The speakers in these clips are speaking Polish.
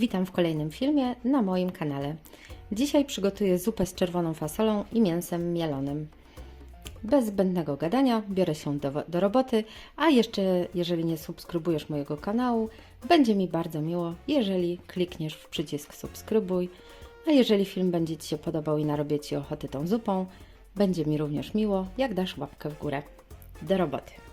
Witam w kolejnym filmie na moim kanale. Dzisiaj przygotuję zupę z czerwoną fasolą i mięsem mielonym. Bez zbędnego gadania biorę się do, do roboty, a jeszcze jeżeli nie subskrybujesz mojego kanału, będzie mi bardzo miło, jeżeli klikniesz w przycisk subskrybuj, a jeżeli film będzie Ci się podobał i narobię Ci ochoty tą zupą, będzie mi również miło, jak dasz łapkę w górę. Do roboty.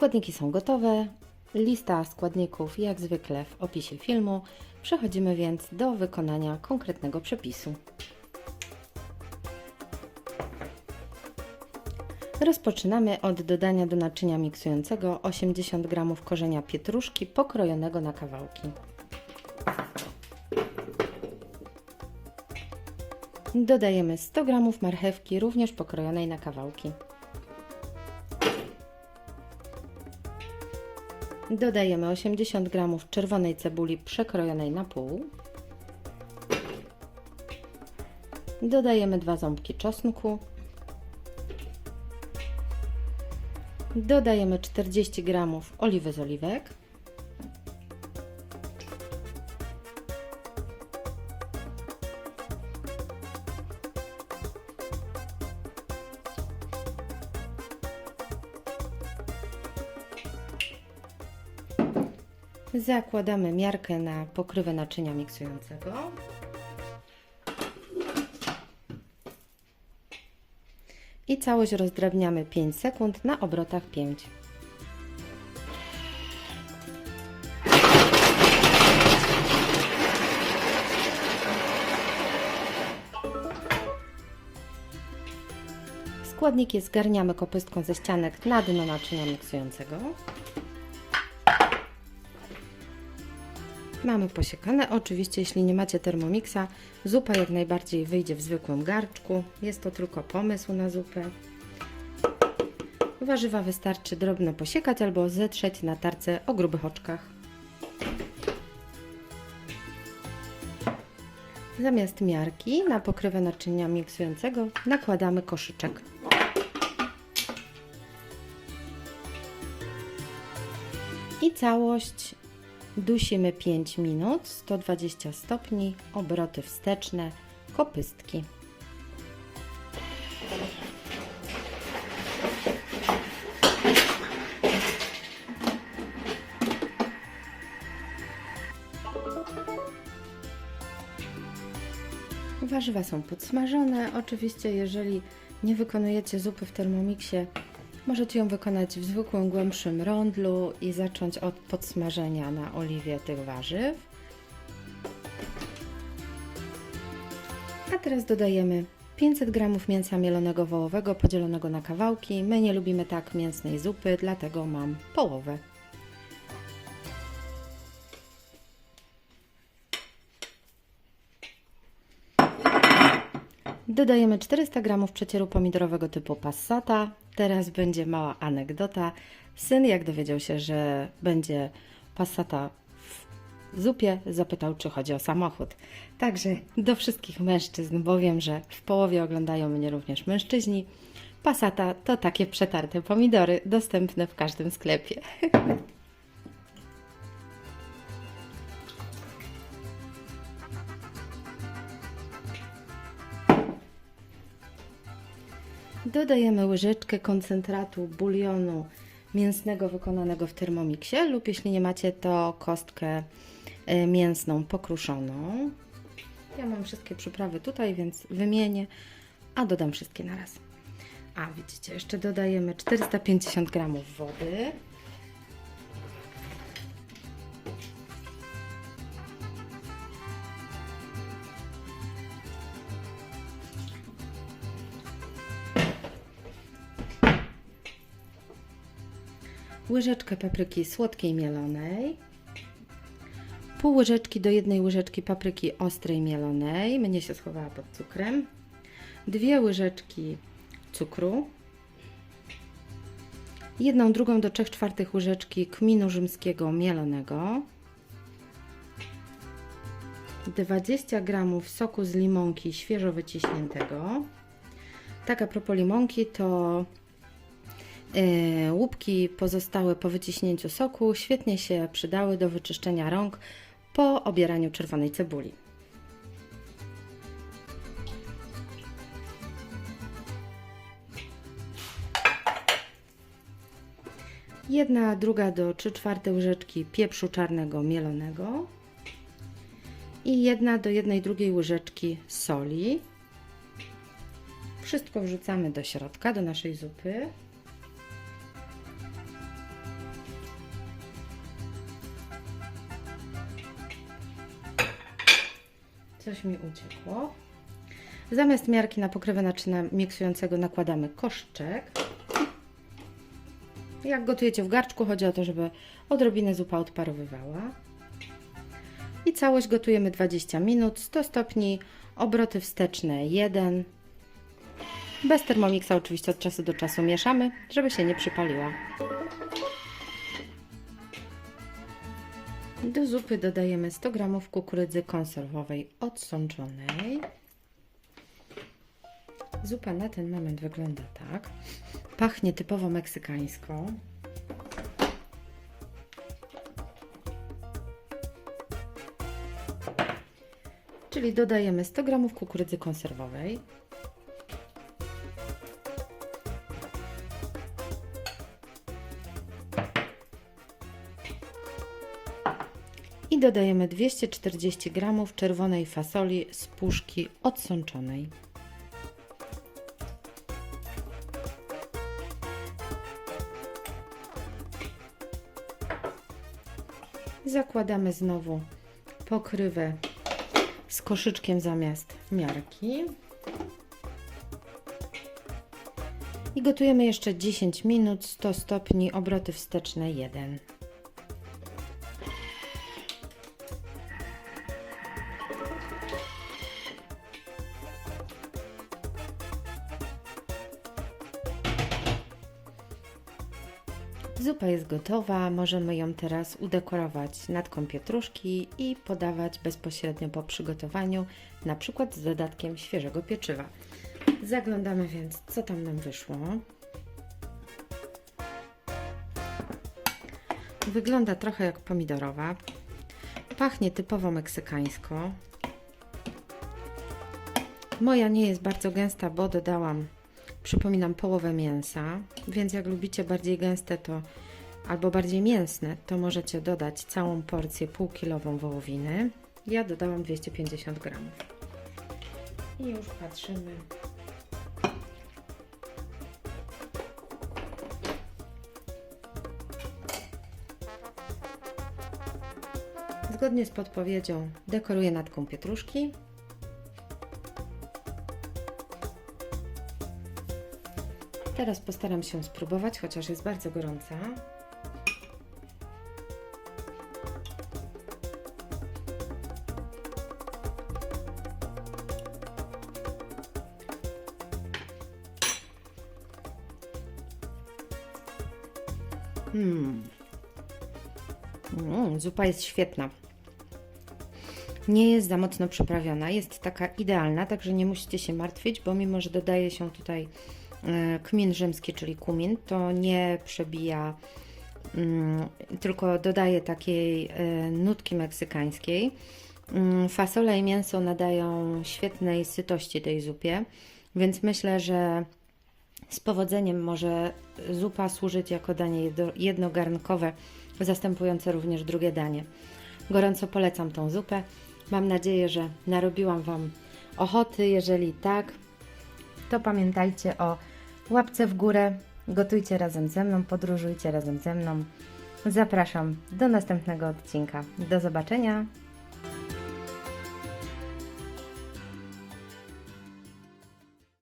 Składniki są gotowe. Lista składników jak zwykle w opisie filmu. Przechodzimy więc do wykonania konkretnego przepisu. Rozpoczynamy od dodania do naczynia miksującego 80 g korzenia pietruszki pokrojonego na kawałki. Dodajemy 100 g marchewki również pokrojonej na kawałki. Dodajemy 80 g czerwonej cebuli przekrojonej na pół. Dodajemy dwa ząbki czosnku. Dodajemy 40 g oliwy z oliwek. Zakładamy miarkę na pokrywę naczynia miksującego. I całość rozdrabniamy 5 sekund na obrotach 5. Składniki zgarniamy kopystką ze ścianek na dno naczynia miksującego. Mamy posiekane. Oczywiście, jeśli nie macie Thermomixa, zupa jak najbardziej wyjdzie w zwykłym garczku. Jest to tylko pomysł na zupę. Warzywa wystarczy drobno posiekać albo zetrzeć na tarce o grubych oczkach. Zamiast miarki na pokrywę naczynia miksującego nakładamy koszyczek. I całość Dusimy 5 minut, 120 stopni, obroty wsteczne, kopystki. Warzywa są podsmażone. Oczywiście, jeżeli nie wykonujecie zupy w termomiksie, Możecie ją wykonać w zwykłym, głębszym rondlu i zacząć od podsmażenia na oliwie tych warzyw. A teraz dodajemy 500 g mięsa mielonego wołowego podzielonego na kawałki. My nie lubimy tak mięsnej zupy, dlatego mam połowę. Dodajemy 400 g przecieru pomidorowego typu passata. Teraz będzie mała anegdota. Syn, jak dowiedział się, że będzie passata w zupie, zapytał, czy chodzi o samochód. Także do wszystkich mężczyzn, bo wiem, że w połowie oglądają mnie również mężczyźni. Passata to takie przetarte pomidory, dostępne w każdym sklepie. Dodajemy łyżeczkę koncentratu bulionu mięsnego wykonanego w Thermomixie lub jeśli nie macie, to kostkę y, mięsną pokruszoną. Ja mam wszystkie przyprawy tutaj, więc wymienię, a dodam wszystkie na raz. A widzicie, jeszcze dodajemy 450 gramów wody. Łyżeczkę papryki słodkiej mielonej, pół łyżeczki do jednej łyżeczki papryki ostrej mielonej, mnie się schowała pod cukrem, dwie łyżeczki cukru, jedną drugą do 3 czwartych łyżeczki kminu rzymskiego mielonego, 20 gramów soku z limonki świeżo wyciśniętego. Tak a propos limonki, to Łupki pozostałe po wyciśnięciu soku świetnie się przydały do wyczyszczenia rąk po obieraniu czerwonej cebuli. Jedna, druga do 3 czwarte łyżeczki pieprzu czarnego mielonego i jedna do jednej drugiej łyżeczki soli. Wszystko wrzucamy do środka, do naszej zupy. Coś mi uciekło. Zamiast miarki na pokrywę naczyna miksującego nakładamy koszczek. Jak gotujecie w garczku, chodzi o to, żeby odrobinę zupa odparowywała. I całość gotujemy 20 minut, 100 stopni, obroty wsteczne 1. Bez termomixa oczywiście od czasu do czasu mieszamy, żeby się nie przypaliła. Do zupy dodajemy 100 g kukurydzy konserwowej odsączonej. Zupa na ten moment wygląda tak. Pachnie typowo meksykańsko. Czyli dodajemy 100 g kukurydzy konserwowej, i dodajemy 240 g czerwonej fasoli z puszki odsączonej. Zakładamy znowu pokrywę z koszyczkiem zamiast miarki. I gotujemy jeszcze 10 minut, 100 stopni, obroty wsteczne 1. Zupa jest gotowa, możemy ją teraz udekorować natką pietruszki i podawać bezpośrednio po przygotowaniu, na przykład z dodatkiem świeżego pieczywa. Zaglądamy więc, co tam nam wyszło. Wygląda trochę jak pomidorowa. Pachnie typowo meksykańsko. Moja nie jest bardzo gęsta, bo dodałam przypominam połowę mięsa, więc jak lubicie bardziej gęste to albo bardziej mięsne, to możecie dodać całą porcję półkilową wołowiny. Ja dodałam 250 gramów. I już patrzymy. Zgodnie z podpowiedzią dekoruję natką pietruszki. Teraz postaram się spróbować, chociaż jest bardzo gorąca. Hmm. Mm, zupa jest świetna. Nie jest za mocno przyprawiona, jest taka idealna, także nie musicie się martwić, bo mimo, że dodaje się tutaj kmin rzymski, czyli kumin, to nie przebija, mm, tylko dodaje takiej e, nutki meksykańskiej. Mm, Fasole i mięso nadają świetnej sytości tej zupie, więc myślę, że z powodzeniem może zupa służyć jako danie jedno- jednogarnkowe, zastępujące również drugie danie. Gorąco polecam tą zupę. Mam nadzieję, że narobiłam Wam ochoty. Jeżeli tak, to pamiętajcie o łapce w górę. Gotujcie razem ze mną, podróżujcie razem ze mną. Zapraszam do następnego odcinka. Do zobaczenia.